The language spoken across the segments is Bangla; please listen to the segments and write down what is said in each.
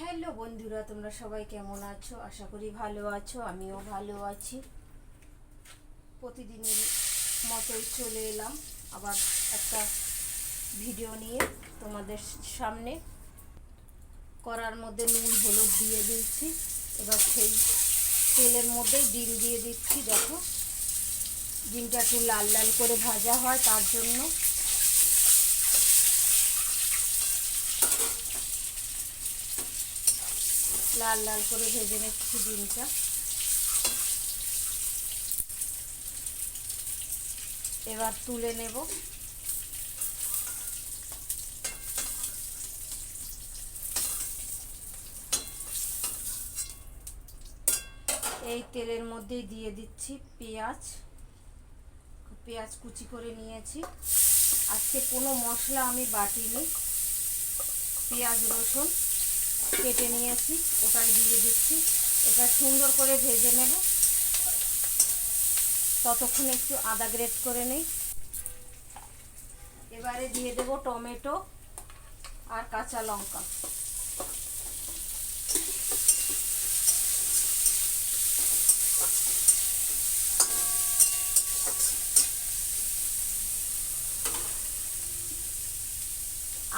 হ্যালো বন্ধুরা, তোমরা সবাই কেমন আছো? আশা করি ভালো আছো, আমিও ভালো আছি। প্রতিদিনের মতোই চলে এলাম আবার একটা ভিডিও নিয়ে তোমাদের সামনে। করার মধ্যে নুন, হলুদ দিয়ে দিচ্ছি। এবার সেই তেলের মধ্যে ডিম দিয়ে দিচ্ছি। দেখো, ডিমটা একটু লাল লাল করে ভাজা হয়, তার জন্য লাল লাল করে ভেজে নিচ্ছি ডিমটা। এবার তুলে নেব। এই তেলের মধ্যেই দিয়ে দিচ্ছি পেঁয়াজ। পেঁয়াজ কুচি করে নিয়েছি। আজকে কোনো মশলা আমি বাটিনি। পেঁয়াজ রসুন। কেটে নিয়েছি, ওটাই দিয়ে দিচ্ছি। এটা সুন্দর করে ভেজে নেব। ততক্ষণ একটু আদা গ্রেট করে নেই। এবারে দিয়ে দেব টমেটো আর কাঁচা লঙ্কা।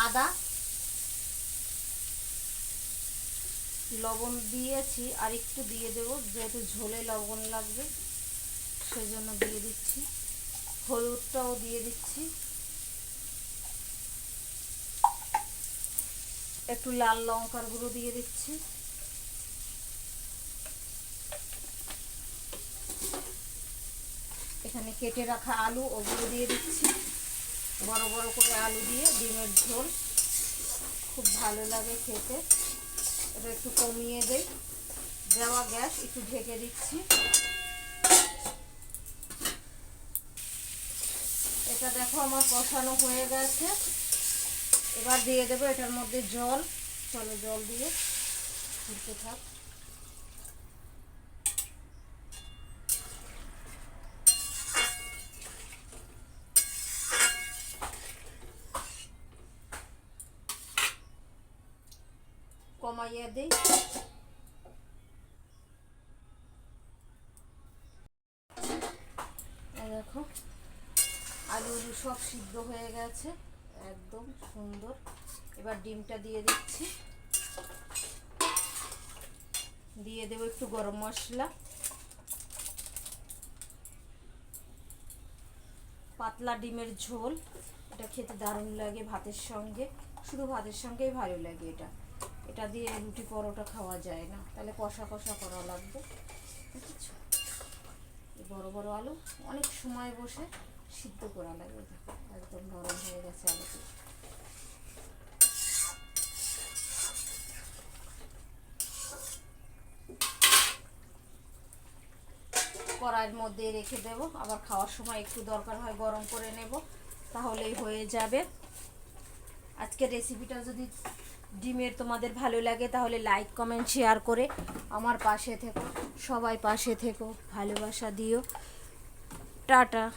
আদা লবণ দিয়েছি, আর একটু দিয়ে দেবো, যেহেতু ঝোলে লবণ লাগবে, সেজন্য দিয়ে দিচ্ছি। হলুদটাও দিয়ে দিচ্ছি। একটু লাল লঙ্কার গুঁড়ো দিয়ে দিচ্ছি। এখানে কেটে রাখা আলু, ওগুলো দিয়ে দিচ্ছি। বড় বড় করে আলু দিয়ে, ডিমের ঝোল। খুব ভালো লাগে খেতে। এটা একটু কমিয়ে দেই। দেওয়া গ্যাস একটু ঢেকে দিচ্ছি। এটা দেখো আমার কষানো হয়ে গেছে। এবার দিয়ে দেবো এটার মধ্যে জল। চলো জল দিয়ে ঘুরতে থাক। কমাইয়ে দিই দেখো আলু উলু সব সিদ্ধ হয়ে গেছে, একদম সুন্দর। এবার ডিমটা দিয়ে দিচ্ছি। দিয়ে দেবো একটু গরম মশলা। পাতলা ডিমের ঝোল, এটা খেতে দারুণ লাগে ভাতের সঙ্গে। শুধু ভাতের সঙ্গেই ভালো লাগে এটা। এটা দিয়ে রুটি পরোটা খাওয়া যায় না। তাহলে কষা কষা করা লাগবে। দেখেছ? বড় বড় আলু অনেক সময় বসে সিদ্ধ করা লাগে। দেখো, একদম নরম হয়ে গেছে আলুটি। কড়াইয়ের মধ্যে রেখে দেব। আবার খাওয়ার সময় একটু দরকার হয় গরম করে নেব। তাহলেই হয়ে যাবে। আজকের রেসিপিটা যদি ডিমের তোমাদের ভালো লাগে, তাহলে লাইক কমেন্ট শেয়ার করে আমার পাশে থেকো, সবাই পাশে থেকো, ভালোবাসা দিও। টাটা।